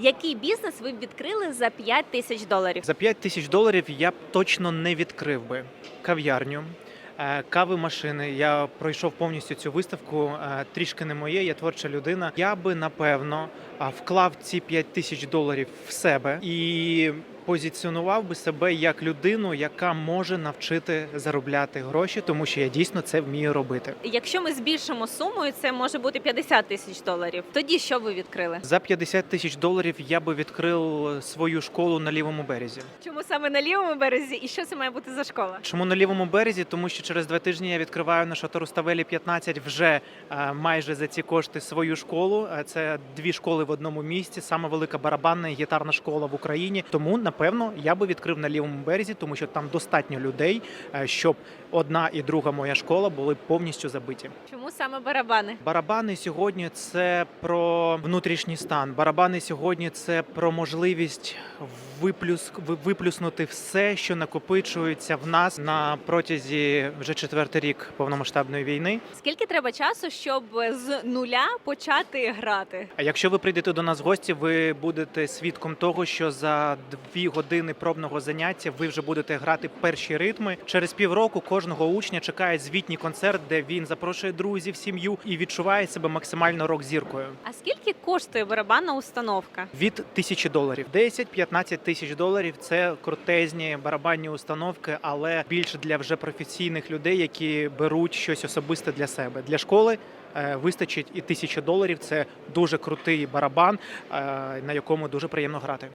Який бізнес ви б відкрили за 5 тисяч доларів? За 5 тисяч доларів я б точно не відкрив би кав'ярню. е, Кави машини. Я пройшов повністю цю виставку. е, Трішки не моє, я творча людина. Я би напевно вклав ці 5 тисяч доларів в себе і позиціонував би себе як людину, яка може навчити заробляти гроші, тому що я дійсно це вмію робити. Якщо ми збільшимо суму, і це може бути 50 тисяч доларів. Тоді що ви відкрили? За 50 тисяч доларів я би відкрив свою школу на лівому березі. Чому саме на лівому березі? І що це має бути за школа? Чому на лівому березі? Тому що через два тижні я відкриваю на шато Руставелі 15 вже е, майже за ці кошти свою школу. Е, Це дві школи в одному місці, саме велика барабанна і гітарна школа в Україні. Тому напевно я би відкрив на лівому березі, тому що там достатньо людей, е, щоб одна і друга моя школа були повністю забиті. Чому саме барабани? Барабани сьогодні це про внутрішній стан. Барабани сьогодні це про можливість виплюс, виплюснути все, що накопичується в нас на протязі вже четвертий рік повномасштабної війни. Скільки треба часу, щоб з нуля почати грати? А якщо ви прийдете до нас в гості, ви будете свідком того, що за дві години пробного заняття ви вже будете грати перші ритми. Через півроку кожного учня чекає звітній концерт, де він запрошує друзів, сім'ю і відчуває себе максимально рок-зіркою. А скільки коштує барабанна установка? від тисячі доларів. 10-15 тисяч доларів це крутезні барабанні установки, але більше для вже професійних людей, які беруть щось особисте для себе. Для школи е, вистачить і тисячі доларів. Це дуже крутий барабан, е, на якому дуже приємно грати.